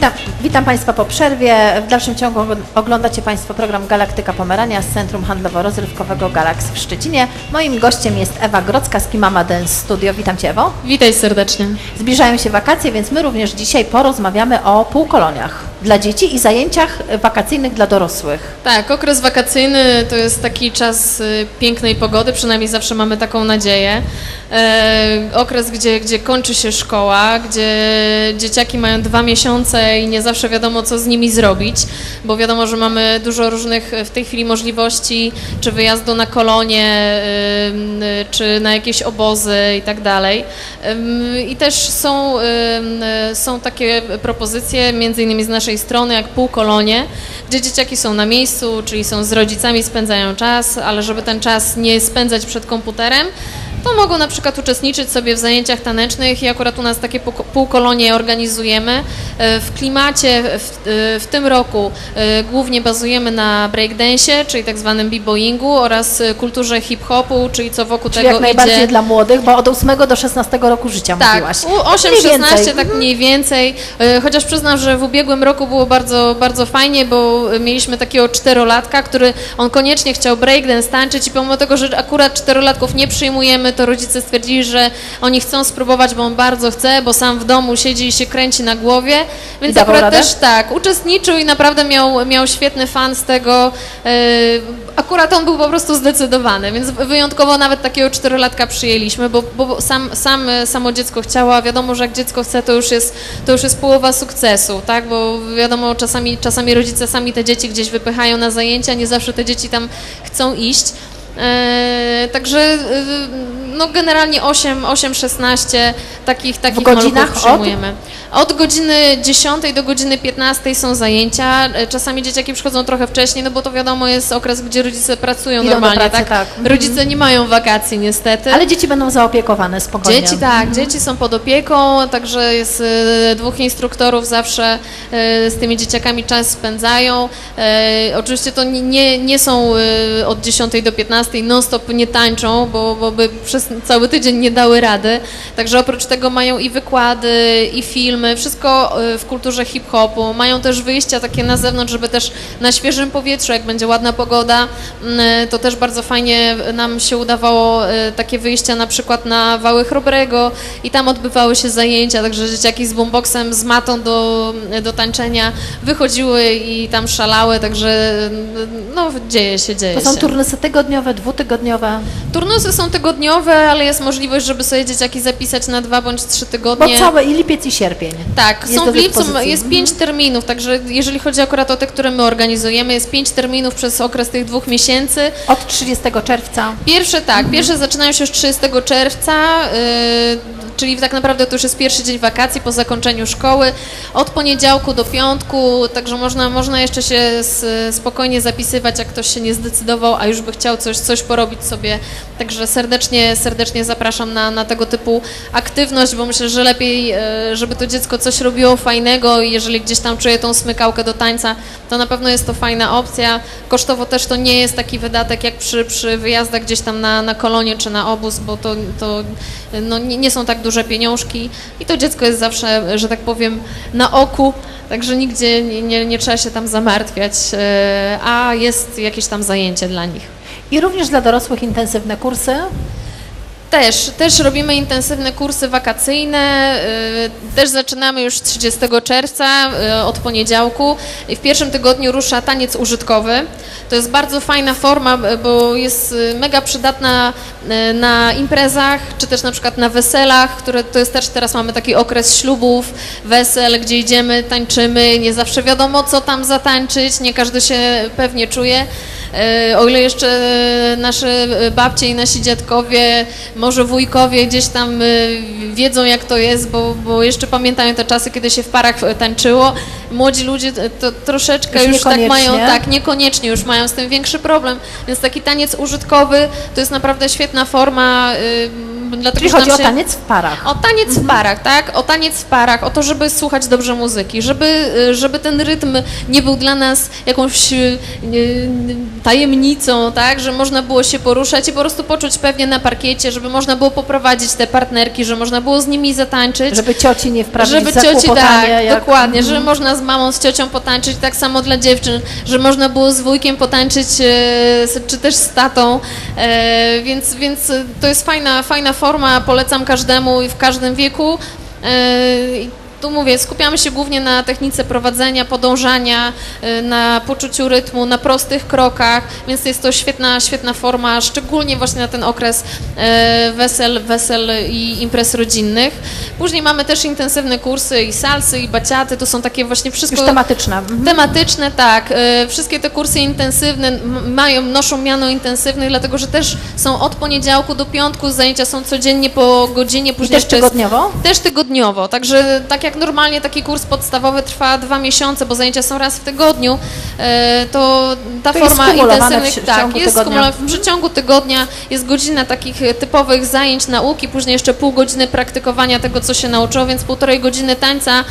Witam, witam Państwa po przerwie. W dalszym ciągu oglądacie Państwo program Galaktyka Pomerania z Centrum Handlowo-Rozrywkowego Galax w Szczecinie. Moim gościem jest Ewa Grodzka z Kimama Dance Studio. Witam Cię Ewo. Witaj serdecznie. Zbliżają się wakacje, więc my również dzisiaj porozmawiamy o półkoloniach dla dzieci i zajęciach wakacyjnych dla dorosłych. Tak, okres wakacyjny to jest taki czas y, pięknej pogody, przynajmniej zawsze mamy taką nadzieję. E, okres, gdzie, gdzie kończy się szkoła, gdzie dzieciaki mają dwa miesiące i nie zawsze wiadomo, co z nimi zrobić, bo wiadomo, że mamy dużo różnych w tej chwili możliwości, czy wyjazdu na kolonie, y, czy na jakieś obozy i tak dalej. I też są, y, są takie propozycje, między innymi z naszej strony, jak półkolonie, gdzie dzieciaki są na miejscu, czyli są z rodzicami, spędzają czas, ale żeby ten czas nie spędzać przed komputerem, to mogą na przykład uczestniczyć sobie w zajęciach tanecznych i akurat u nas takie pół- półkolonie organizujemy. E, W klimacie w, w tym roku e, głównie bazujemy na breakdance'ie, czyli tak zwanym b-boyingu oraz e, kulturze hip-hopu, czyli co wokół Czyli tego jak najbardziej idzie... dla młodych, bo od 8 do 16 roku życia Tak, mówiłaś. u 8-16 Mniej więcej. tak mniej więcej. Chociaż przyznam, że w ubiegłym roku było bardzo, bardzo fajnie, bo mieliśmy takiego czterolatka, który on koniecznie chciał breakdance tańczyć i pomimo tego, że akurat czterolatków nie przyjmujemy, to rodzice stwierdzili, że oni chcą spróbować, bo on bardzo chce, bo sam w domu siedzi i się kręci na głowie. Więc dawał akurat radę? też tak, uczestniczył i naprawdę miał, miał świetny fan z tego. E, Akurat on był po prostu zdecydowany, więc wyjątkowo nawet takiego czterolatka przyjęliśmy, bo, bo sam, sam, samo dziecko chciało, a wiadomo, że jak dziecko chce, to już jest, to już jest połowa sukcesu, tak? Bo wiadomo, czasami, czasami rodzice sami te dzieci gdzieś wypychają na zajęcia, nie zawsze te dzieci tam chcą iść. E, także e, no generalnie 8, 8, 16 takich, takich maluchów od? przyjmujemy. Od godziny 10 do godziny 15 są zajęcia. E, Czasami dzieciaki przychodzą trochę wcześniej, no bo to wiadomo jest okres, gdzie rodzice pracują Idą normalnie, pracy, tak? tak. Mhm. Rodzice nie mają wakacji niestety. Ale dzieci będą zaopiekowane spokojnie. Dzieci tak, dzieci są pod opieką, także jest e, dwóch instruktorów zawsze e, z tymi dzieciakami czas spędzają. Oczywiście to nie- nie, są od 10 do 15 non-stop nie tańczą, bo, bo by przez cały tydzień nie dały rady. Także oprócz tego mają i wykłady, i filmy, wszystko e, w kulturze hip-hopu. Mają też wyjścia takie na zewnątrz, żeby też na świeżym powietrzu, jak będzie ładna pogoda, m, to też bardzo fajnie nam się udawało e, takie wyjścia na przykład na Wały Chrobrego i tam odbywały się zajęcia, także dzieciaki z boomboxem, z matą do, do tańczenia wychodziły i tam szalały, także no dzieje się, dzieje To są się. turnusy tygodniowe, dwutygodniowe, Turnusy są tygodniowe, ale jest możliwość, żeby sobie dzieciaki zapisać na dwa bądź trzy bo tygodnie. całe i lipiec i sierpień. Tak, Jest są w lipcu, jest pięć terminów, także jeżeli chodzi akurat o te, które my organizujemy, jest pięć terminów przez okres tych dwóch miesięcy. Od 30 czerwca. Pierwsze tak, pierwsze zaczynają się już 30 czerwca, yy, czyli tak naprawdę to już jest pierwszy dzień wakacji po zakończeniu szkoły, od poniedziałku do piątku, także można, można jeszcze się spokojnie zapisywać, jak ktoś się nie zdecydował, a już by chciał coś, coś porobić sobie. Także serdecznie, serdecznie zapraszam na, na tego typu aktywność, bo myślę, że lepiej, e, żeby to dziecko coś robiło fajnego i jeżeli gdzieś tam czuje tą smykałkę do tańca, to na pewno jest to fajna opcja. Kosztowo też to nie jest taki wydatek jak przy, przy wyjazdach gdzieś tam na, na kolonie czy na obóz, bo to, to no, nie, nie są tak duże pieniążki i to dziecko jest zawsze, że tak powiem, na oku, także nigdzie nie, nie, nie trzeba się tam zamartwiać, e, a jest jakieś tam zajęcie dla nich. I również dla dorosłych intensywne kursy. Też, też robimy intensywne kursy wakacyjne, y, też zaczynamy już 30 czerwca y, od poniedziałku. I W pierwszym tygodniu rusza taniec użytkowy. To jest bardzo fajna forma, bo jest y, mega przydatna na imprezach, czy też na przykład na weselach, które to jest też teraz mamy taki okres ślubów, wesel, gdzie idziemy, tańczymy, nie zawsze wiadomo co tam zatańczyć, nie każdy się pewnie czuje. O ile jeszcze nasze babcie i nasi dziadkowie, może wujkowie gdzieś tam e, wiedzą jak to jest, bo, bo jeszcze pamiętają te czasy, kiedy się w parach e, tańczyło. Młodzi ludzie to troszeczkę Już już, tak mają, tak, niekoniecznie już mają z tym większy problem, więc taki taniec użytkowy to jest naprawdę świetna forma. Dlatego Czyli chodzi o się... taniec w parach. O taniec w parach, tak? O taniec w parach, o to, żeby słuchać dobrze muzyki, żeby, y, żeby ten rytm nie był dla nas jakąś y, y, tajemnicą, tak? Że można było się poruszać i po prostu poczuć pewnie na parkiecie, żeby można było poprowadzić te partnerki, że można było z nimi zatańczyć. Żeby cioci nie wprawić Żeby cioci, tak, jak- dokładnie, że można z mamą, z ciocią potańczyć, tak samo dla dziewczyn, że można było z wujkiem potańczyć, e, czy też z tatą, e, więc, więc to jest fajna, fajna forma, polecam każdemu i w każdym wieku. I tu mówię, skupiamy się głównie na technice prowadzenia, podążania, e, na poczuciu rytmu, na prostych krokach, więc jest to świetna, świetna forma, szczególnie właśnie na ten okres e, wesel, wesel i imprez rodzinnych. Później mamy też intensywne kursy i salsy, i baciaty, to są takie właśnie wszystko... Już tematyczna. Mhm. Tematyczne, tak. E, Wszystkie te kursy intensywne mają, noszą miano intensywnych, dlatego że też są od poniedziałku do piątku, zajęcia są codziennie po godzinie, I później też jeszcze jest- tygodniowo? też tygodniowo, także tak jak normalnie taki kurs podstawowy trwa dwa miesiące, bo zajęcia są raz w tygodniu, e, to ta To forma intensywnych, w tak, jest tygodnia. w przeciągu tygodnia, jest godzina takich e, typowych zajęć nauki, później jeszcze pół godziny praktykowania tego, co się nauczyło, więc półtorej godziny tańca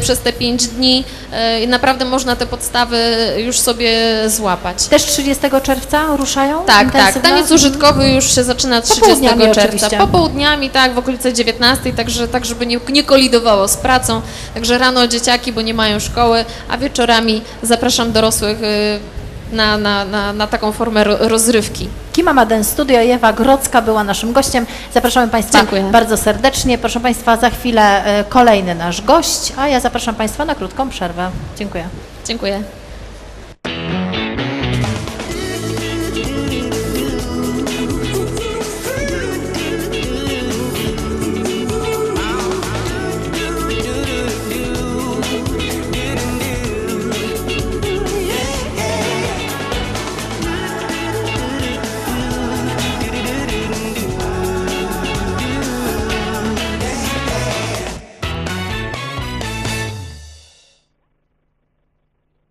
przez te pięć dni e, i naprawdę można te podstawy już sobie złapać. Też 30 czerwca ruszają? Tak, tak. intensywne? Taniec użytkowy już się zaczyna 30 Popołudniami czerwca. oczywiście. Popołudniami, tak, w okolice 19, także tak, żeby nie, nie kolidowało z pracą. Także rano dzieciaki, bo nie mają szkoły, a wieczorami zapraszam dorosłych y, na, na, na, na taką formę ro, rozrywki. Kimama Dance Studio Ewa Grodzka była naszym gościem. Zapraszamy Państwa Dziękuję. bardzo serdecznie. Proszę Państwa, za chwilę e, kolejny nasz gość, a ja zapraszam Państwa na krótką przerwę. Dziękuję. Dziękuję.